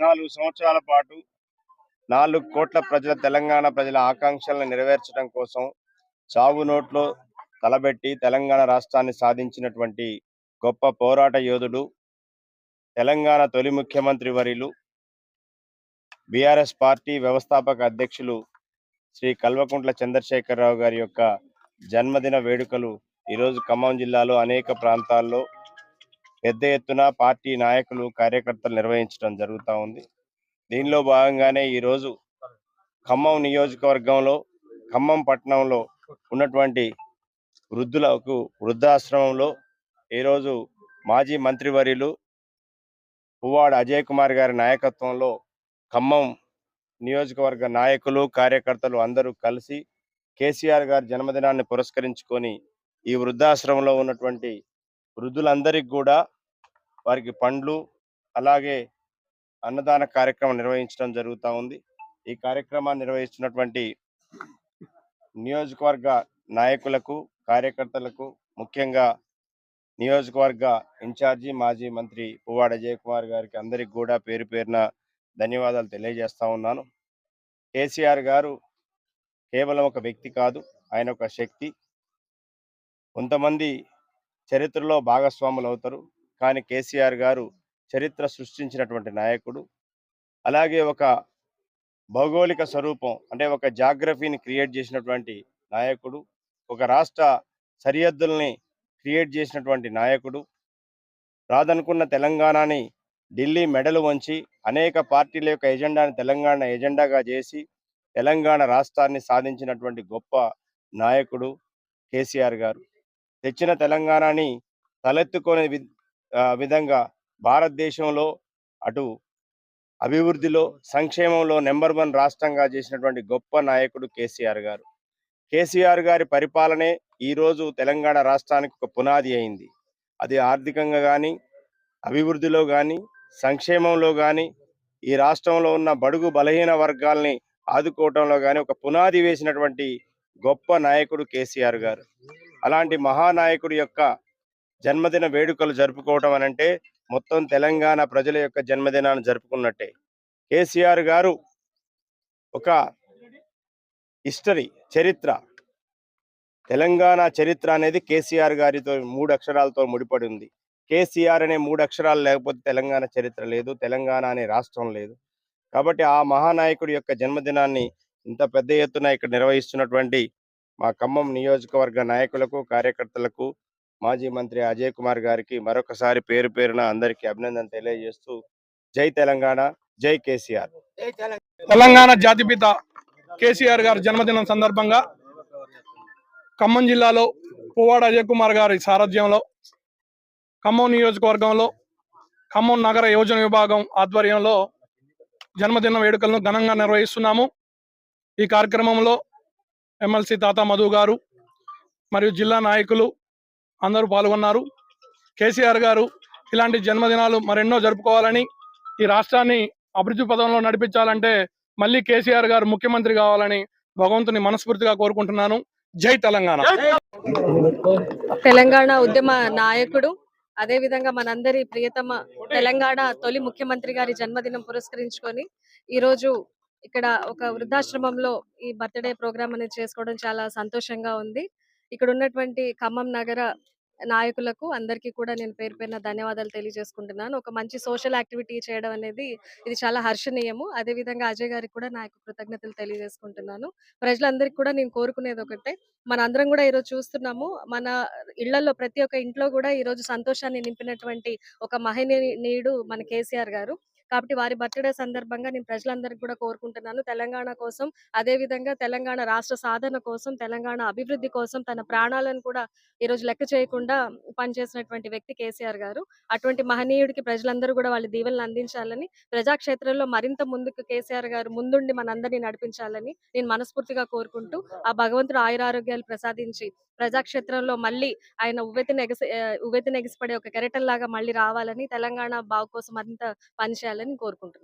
పద్నాలుగు సంవత్సరాల పాటు నాలుగు కోట్ల ప్రజల తెలంగాణ ప్రజల ఆకాంక్షలను నెరవేర్చడం కోసం చావు నోట్లో తలబెట్టి తెలంగాణ రాష్ట్రాన్ని సాధించినటువంటి గొప్ప పోరాట యోధుడు తెలంగాణ తొలి ముఖ్యమంత్రి వర్యులు బీఆర్ఎస్ పార్టీ వ్యవస్థాపక అధ్యక్షులు శ్రీ కల్వకుంట్ల చంద్రశేఖరరావు గారి యొక్క జన్మదిన వేడుకలు ఈరోజు ఖమ్మం జిల్లాలో అనేక ప్రాంతాల్లో పెద్ద ఎత్తున పార్టీ నాయకులు కార్యకర్తలు నిర్వహించడం జరుగుతూ ఉంది. దీనిలో భాగంగానే ఈరోజు ఖమ్మం నియోజకవర్గంలో ఖమ్మం పట్టణంలో ఉన్నటువంటి వృద్ధులకు వృద్ధాశ్రమంలో ఈరోజు మాజీ మంత్రివర్యులు పువ్వాడ అజయ్ కుమార్ గారి నాయకత్వంలో ఖమ్మం నియోజకవర్గ నాయకులు కార్యకర్తలు అందరూ కలిసి కేసీఆర్ గారి జన్మదినాన్ని పురస్కరించుకొని ఈ వృద్ధాశ్రమంలో ఉన్నటువంటి వృద్ధులందరికీ కూడా వారికి పండ్లు అలాగే అన్నదాన కార్యక్రమం నిర్వహించడం జరుగుతూ ఉంది. ఈ కార్యక్రమాన్ని నిర్వహిస్తున్నటువంటి నియోజకవర్గ నాయకులకు కార్యకర్తలకు ముఖ్యంగా నియోజకవర్గ ఇన్ఛార్జి మాజీ మంత్రి పువ్వాడ అజయ్కుమార్ గారికి అందరికి కూడా పేరు పేరున ధన్యవాదాలు తెలియజేస్తా ఉన్నాను. కేసీఆర్ గారు కేవలం ఒక వ్యక్తి కాదు ఆయన ఒక శక్తి. కొంతమంది చరిత్రలో భాగస్వాములు అవుతారు కానీ కేసీఆర్ గారు చరిత్ర సృష్టించినటువంటి నాయకుడు. అలాగే ఒక భౌగోళిక స్వరూపం అంటే ఒక జాగ్రఫీని క్రియేట్ చేసినటువంటి నాయకుడు. ఒక రాష్ట్ర సరిహద్దుల్ని క్రియేట్ చేసినటువంటి నాయకుడు. రాదనుకున్న తెలంగాణని ఢిల్లీ మెడలు వంచి అనేక పార్టీల యొక్క ఎజెండాని తెలంగాణ ఎజెండాగా చేసి తెలంగాణ రాష్ట్రాన్ని సాధించినటువంటి గొప్ప నాయకుడు కేసీఆర్ గారు. తెచ్చిన తెలంగాణని తలెత్తుకునే వి- విధంగా భారతదేశంలో అటు అభివృద్ధిలో సంక్షేమంలో నెంబర్ వన్ రాష్ట్రంగా చేసినటువంటి గొప్ప నాయకుడు కేసీఆర్ గారు. కేసీఆర్ గారి పరిపాలనే ఈరోజు తెలంగాణ రాష్ట్రానికి ఒక పునాది అయింది. అది ఆర్థికంగా కానీ అభివృద్ధిలో కానీ సంక్షేమంలో కానీ ఈ రాష్ట్రంలో ఉన్న బడుగు బలహీన వర్గాల్ని ఆదుకోవటంలో కానీ ఒక పునాది వేసినటువంటి గొప్ప నాయకుడు కేసీఆర్ గారు. అలాంటి మహానాయకుడి యొక్క జన్మదిన వేడుకలు జరుపుకోవటం అని అంటే మొత్తం తెలంగాణ ప్రజల యొక్క జన్మదినాన్ని జరుపుకున్నట్టే. కేసీఆర్ గారు ఒక హిస్టరీ చరిత్ర. తెలంగాణ చరిత్ర అనేది కేసీఆర్ గారితో మూడు అక్షరాలతో ముడిపడి ఉంది. కేసీఆర్ అనే మూడు అక్షరాలు లేకపోతే తెలంగాణ చరిత్ర లేదు తెలంగాణ అనే రాష్ట్రం లేదు. కాబట్టి ఆ మహానాయకుడి యొక్క జన్మదినాన్ని ఇంత పెద్ద ఎత్తున ఇక్కడ నిర్వహిస్తున్నటువంటి మా ఖమ్మం నియోజకవర్గ నాయకులకు కార్యకర్తలకు మాజీ మంత్రి అజయ్ కుమార్ గారికి మరొకసారి పేరు పేరున అందరికీ అభినందన తెలియజేస్తూ జై తెలంగాణ జై కేసీఆర్. తెలంగాణ జాతిపిత కేసీఆర్ గారి జన్మదినం సందర్భంగా ఖమ్మం జిల్లాలో పువ్వాడ అజయ్ కుమార్ గారి సారథ్యంలో ఖమ్మం నియోజకవర్గంలో ఖమ్మం నగర యోజన విభాగం ఆధ్వర్యంలో జన్మదిన వేడుకలను ఘనంగా నిర్వహిస్తున్నాము. ఈ కార్యక్రమంలో ఎమ్మెల్సీ తాత మధు గారు మరియు జిల్లా నాయకులు అందరూ పాల్గొన్నారు. కేసీఆర్ గారు ఇలాంటి జన్మదినాలు మరెన్నో జరుపుకోవాలని ఈ రాష్ట్రాన్ని అభివృద్ధి పదంలో నడిపించాలంటే మళ్ళీ కేసీఆర్ గారు ముఖ్యమంత్రి కావాలని భగవంతుని మనస్ఫూర్తిగా కోరుకుంటున్నాను. జై తెలంగాణ. తెలంగాణ ఉద్యమ నాయకుడు అదే విధంగా మనందరి ప్రియతమ తెలంగాణ తొలి ముఖ్యమంత్రి గారి జన్మదినం పురస్కరించుకొని ఈ రోజు ఇక్కడ ఒక వృద్ధాశ్రమంలో ఈ బర్త్డే ప్రోగ్రామ్ అనేది చేసుకోవడం చాలా సంతోషంగా ఉంది. ఇక్కడ ఉన్నటువంటి ఖమ్మం నగర నాయకులకు అందరికీ కూడా నేను పేరు పేరున ధన్యవాదాలు తెలియజేసుకుంటున్నాను. ఒక మంచి సోషల్ యాక్టివిటీ చేయడం అనేది ఇది చాలా హర్షణీయము. అదే విధంగా అజయ్ గారికి కూడా నా యొక్క కృతజ్ఞతలు తెలియజేసుకుంటున్నాను. ప్రజలందరికీ కూడా నేను కోరుకునేది ఒకటే మన అందరం కూడా ఈరోజు చూస్తున్నాము. మన ఇళ్ళలో ప్రతి ఒక్క ఇంట్లో కూడా ఈ రోజు సంతోషాన్ని నింపినటువంటి ఒక మహనీయుడు మన కేసీఆర్ గారు. కాబట్టి వారి బర్త్డే సందర్భంగా నేను ప్రజలందరికీ కూడా కోరుకుంటున్నాను. తెలంగాణ కోసం అదే విధంగా తెలంగాణ రాష్ట్ర సాధన కోసం తెలంగాణ అభివృద్ధి కోసం తన ప్రాణాలను కూడా ఈ రోజు లెక్క చేయకుండా పనిచేసినటువంటి వ్యక్తి కేసీఆర్ గారు. అటువంటి మహనీయుడికి ప్రజలందరూ కూడా వాళ్ళ దీవెలను అందించాలని ప్రజాక్షేత్రంలో మరింత ముందుకు కేసీఆర్ గారు ముందుండి మనందరినీ నడిపించాలని నేను మనస్ఫూర్తిగా కోరుకుంటూ ఆ భగవంతుడు ఆయురారోగ్యాలు ప్రసాదించి ప్రజాక్షేత్రంలో మళ్ళీ ఆయన ఉవ్వెత్తిన ఎగసి ఆ, ఉవ్వెత్తిన ఒక కెరటం లాగా మళ్ళీ రావాలని తెలంగాణ బాగు కోసం మరింత పనిచేయాలని కోరుకుంటున్నాను.